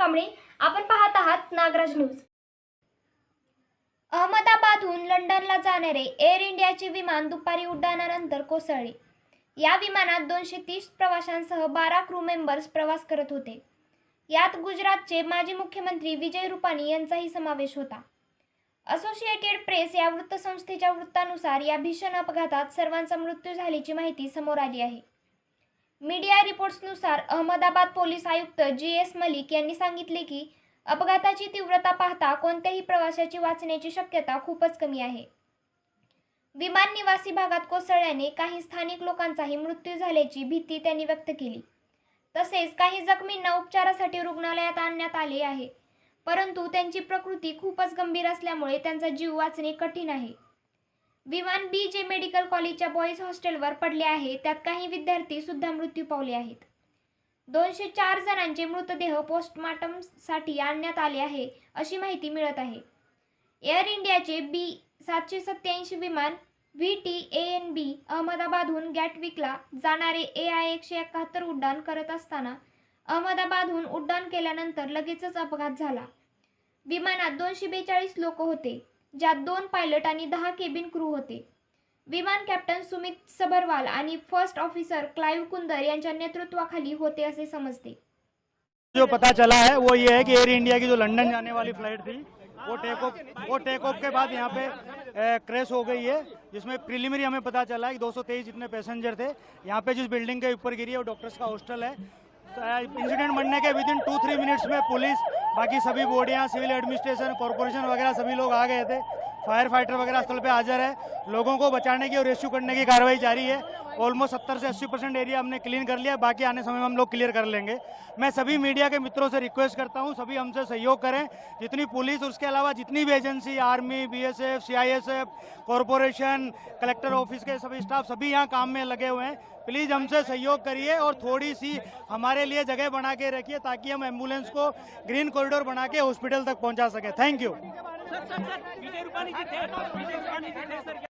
कांबळे आपण पाहत आहात नागराज न्यूज. अहमदाबादहून लंडनला जाणारे एअर इंडियाचे विमान दुपारी उड्डाणानंतर कोसळले. या विमानात दोनशे तीस प्रवाशांसह बारा क्रू मेंबर्स प्रवास करत होते. यात गुजरातचे माजी मुख्यमंत्री विजय रुपानी यांचाही समावेश होता. असोसिएटेड प्रेस या वृत्तसंस्थेच्या वृत्तानुसार या भीषण अपघातात सर्वांचा मृत्यू झाल्याची माहिती समोर आली आहे. मीडिया रिपोर्ट्सनुसार अहमदाबाद पोलीस आयुक्त जी एस मलिक यांनी सांगितले की अपघाताची तीव्रता पाहता कोणत्याही प्रवाशाची वाचण्याची शक्यता खूपच कमी आहे. विमान निवासी भागात कोसळल्याने काही स्थानिक लोकांचाही मृत्यू झाल्याची भीती त्यांनी व्यक्त केली. तसेच काही जखमींना उपचारासाठी रुग्णालयात आणण्यात आले आहे. परंतु त्यांची प्रकृती खूपच गंभीर असल्यामुळे त्यांचा जीव वाचणे कठीण आहे. विमान बी जे मेडिकल कॉलेजच्या बॉईज हॉस्टेलवर पडले आहे त्यात काही विद्यार्थी सुद्धा मृत्यू पावले आहेत. दोनशे चार जणांचे मृतदेह पोस्टमार्टमसाठी आणण्यात आले आहे अशी माहिती मिळत आहे. एअर इंडियाचे बी सातशे सत्याऐंशी विमान V T A N B अहमदाबादहून गॅटविकला जाणारे ए आय एकशे एकाहत्तर उड्डाण करत असताना अहमदाबादहून उड्डाण केल्यानंतर लगेचच अपघात झाला. विमानात दोनशे बेचाळीस लोक होते. ज्यात दोन पायलट आणि दहा केबिन क्रू होते. विमान कॅप्टन सुमित सबरवाल आणि फ़र्स्ट ऑफिसर क्लाइव कुंदर यांच्या नेतृत्वाखाली होते असे समजते. जो पता चला है, वो ये है कि एयर इंडिया की जो लंदन जाने वाली फ़्लाइट थी, वो टेक ऑफ़ वो टेक ऑफ़ के बाद यहाँ पे क्रैश हो गई है, जिसमें प्रिलिमिनरी हमें पता चला है कि 223 जितने पैसेंजर थे, यहाँ पे जिस बिल्डिंग के ऊपर गिरी है, वो डॉक्टर्स का हॉस्टल है। इंसिडेंट बनने के within two three minutes में पुलिस बाकी सभी बॉडियाँ सिविल एडमिनिस्ट्रेशन कॉरपोरेशन वगैरह सभी लोग आ गए थे। फायर फाइटर वगैरह स्थल पे हाजिर है। लोगों को बचाने की और रेस्क्यू करने की कार्रवाई जारी है। ऑलमोस्ट सत्तर से अस्सी परसेंट एरिया हमने क्लीन कर लिया। बाकी आने समय में हम लोग क्लियर कर लेंगे। मैं सभी मीडिया के मित्रों से रिक्वेस्ट करता हूँ, सभी हमसे सहयोग करें। जितनी पुलिस उसके अलावा जितनी भी agency army BSF CISF corporation collector office के सभी स्टाफ सभी यहाँ काम में लगे हुए हैं। प्लीज़ हमसे सहयोग करिए और थोड़ी सी हमारे लिए जगह बना के रखिए ताकि हम एंबुलेंस को ग्रीन कॉरिडोर बना के हॉस्पिटल तक पहुँचा सकें। Thank you sir sir sir Vijay Rupani ji थे विजय रुपानी जी थे सर.